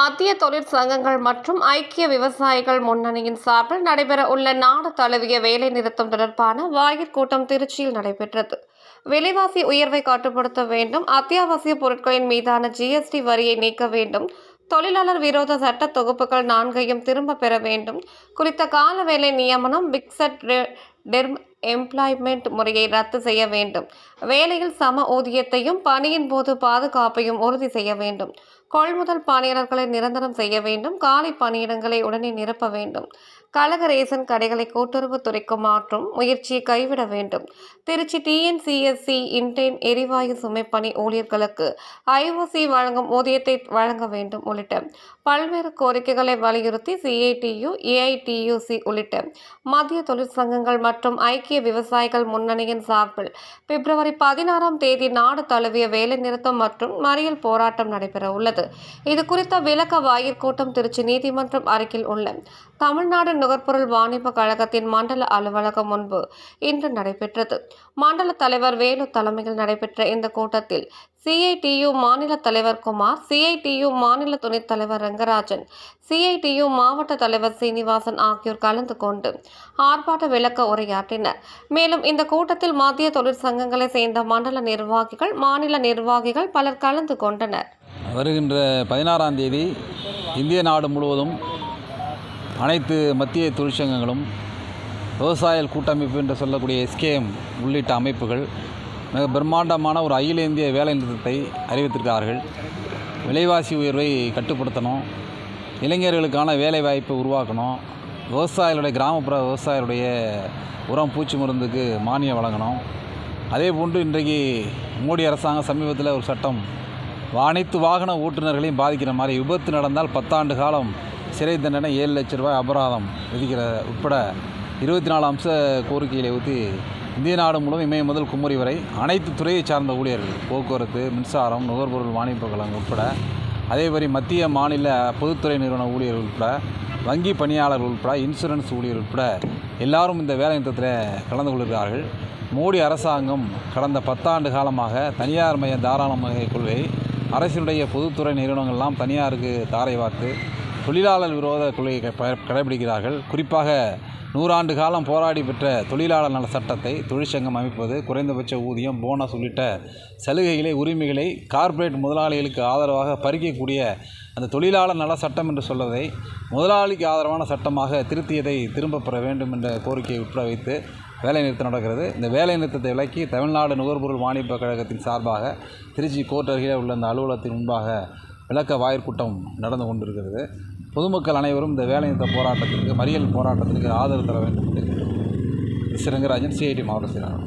மத்திய தொழிற்சங்கங்கள் மற்றும் ஐக்கிய விவசாயிகள் முன்னணியின் சார்பில் நடைபெற உள்ள நாடு தழுவிய வேலை நிறுத்தம் தொடர்பான வாயிற் கூட்டம் திருச்சியில் நடைபெற்றது. விலைவாசி உயர்வை கட்டுப்படுத்த வேண்டும் அத்தியாவசிய பொருட்களின் மீதான ஜிஎஸ்டி வரியை நீக்க வேண்டும் தொழிலாளர் விரோத சட்ட தொகுப்புகள் நான்கையும் திரும்ப பெற வேண்டும் குறித்த கால வேலை நியமனம் பிக்சட் டெர்ம் எம்ப்ளாய்மெண்ட் முறையை ரத்து செய்ய வேண்டும். வேலையில் சம ஊதியத்தையும் பணியின் போது பாதுகாப்பையும் உறுதி செய்ய வேண்டும். கொள்முதல் பணியாளர்களை நிரந்தரம் செய்ய வேண்டும். காலி பணியிடங்களை உடனே நிரப்ப வேண்டும். கழக ரேசன் கடைகளை கூட்டுறவுத்துறைக்கு மாற்றும் முயற்சியை கைவிட வேண்டும். திருச்சி டிஎன்சிஎஸ்சி இன்டேன் எரிவாயு சுமைப்பணி ஊழியர்களுக்கு ஐஓசி வழங்கும் ஊதியத்தை வழங்க வேண்டும் உள்ளிட்ட பல்வேறு கோரிக்கைகளை வலியுறுத்தி சிஐடியு ஏஐடியுசி உள்ளிட்ட மத்திய தொழிற்சங்கங்கள் மற்றும் ஐக்கிய விவசாயிகள் முன்னணியின் சார்பில் பிப்ரவரி பதினாறாம் தேதி நாடு தழுவிய வேலைநிறுத்தம் மற்றும் மறியல் போராட்டம் நடைபெற உள்ளது. இது குறித்த விளக்க வாயிற் கூட்டம் திருச்சி நீதிமன்றம் அருகில் உள்ள தமிழ்நாடு நுகர்பொருள் வாணிப கழகத்தின் மண்டல அலுவலகம் முன்பு இன்று நடைபெற்றது. மண்டல தலைவர் வேலு தலைமையில் நடைபெற்ற இந்த கூட்டத்தில் சிஐடியு மாநில தலைவர் குமார் சிஐடியு மாநில துணைத் தலைவர் ரங்கராஜன் சிஐடியு மாவட்ட தலைவர் சீனிவாசன் ஆகியோர் கலந்து கொண்டு ஆர்ப்பாட்ட விளக்க உரையாற்றினர். மேலும் இந்த கூட்டத்தில் மத்திய தொழிற்சங்கங்களை சேர்ந்த மண்டல நிர்வாகிகள் மாநில நிர்வாகிகள் பலர் கலந்து கொண்டனர். வருகின்ற பதினாறாம் தேதி இந்திய நாடு முழுவதும் அனைத்து மத்திய தொழிற்சங்கங்களும் விவசாய கூட்டமைப்பு என்று சொல்லக்கூடிய எஸ்கேஎம் உள்ளிட்ட அமைப்புகள் மிக பிரம்மாண்டமான ஒரு அகில இந்திய வேலை நிறுத்தத்தை அறிவித்திருக்கிறார்கள். விலைவாசி உயர்வை கட்டுப்படுத்தணும். இளைஞர்களுக்கான வேலைவாய்ப்பை உருவாக்கணும். விவசாயிகளுடைய கிராமப்புற விவசாயிகளுடைய உரம் பூச்சி மருந்துக்கு மானியம் வழங்கணும். அதே போன்று இன்றைக்கு மோடி அரசாங்கம் சமீபத்தில் ஒரு சட்டம் அனைத்து வாகன ஓட்டுநர்களையும் பாதிக்கிற மாதிரி விபத்து நடந்தால் பத்தாண்டு காலம் சிறை தண்டனை ஏழு லட்ச ரூபாய் அபராதம் விதிக்கிற உட்பட இருபத்தி நாலு அம்ச கோரிக்கைகளை ஊற்றி இந்திய நாடு முழுவதும் இமயம் முதல் குமரி வரை அனைத்து துறையை சார்ந்த ஊழியர்கள் போக்குவரத்து மின்சாரம் நுகர்பொருள் வாணிப கழகம் உட்பட அதேமாதிரி மத்திய மாநில பொதுத்துறை நிறுவன ஊழியர்கள் உட்பட வங்கி பணியாளர்கள் உட்பட இன்சூரன்ஸ் ஊழியர் உட்பட எல்லாரும் இந்த வேலைநிறுத்தத்தில் கலந்து கொள்கிறார்கள். மோடி அரசாங்கம் கடந்த பத்தாண்டு காலமாக தனியார் மய தாராளமய கொள்கை அரசினுடைய பொதுத்துறை நிறுவனங்கள்லாம் தனியாருக்கு தாரை வார்த்து தொழிலாளர் விரோத கொள்கையை க- கடைபிடிக்கிறார்கள். குறிப்பாக நூறாண்டு காலம் போராடி பெற்ற தொழிலாளர் நல சட்டத்தை தொழிற்சங்கம் அமைப்பது குறைந்தபட்ச ஊதியம் போனஸ் உள்ளிட்ட சலுகைகளை உரிமைகளை கார்ப்பரேட் முதலாளிகளுக்கு ஆதரவாக பறிக்கக்கூடிய அந்த தொழிலாளர் நல சட்டம் என்று சொல்வதை முதலாளிக்கு ஆதரவான சட்டமாக திருத்தியதை திரும்பப் பெற வேண்டும் என்ற கோரிக்கையை உட்பட வைத்து வேலைநிறுத்தம் நடக்கிறது. இந்த வேலைநிறுத்தத்தை விலக்கி தமிழ்நாடு நுகர்பொருள் வாணிப கழகத்தின் சார்பாக திருச்சி கோர்ட் அருகே உள்ள அந்த அலுவலகத்தின் முன்பாக விளக்க வாயிற்கூட்டம் நடந்து கொண்டிருக்கிறது. பொதுமக்கள் அனைவரும் இந்த வேலைநிறுத்த போராட்டத்திற்கு மறியல் போராட்டத்திற்கு ஆதரவு தர வேண்டும் என்று சிறங்கராஜன் சிஐடி மாவட்ட செயலாளர்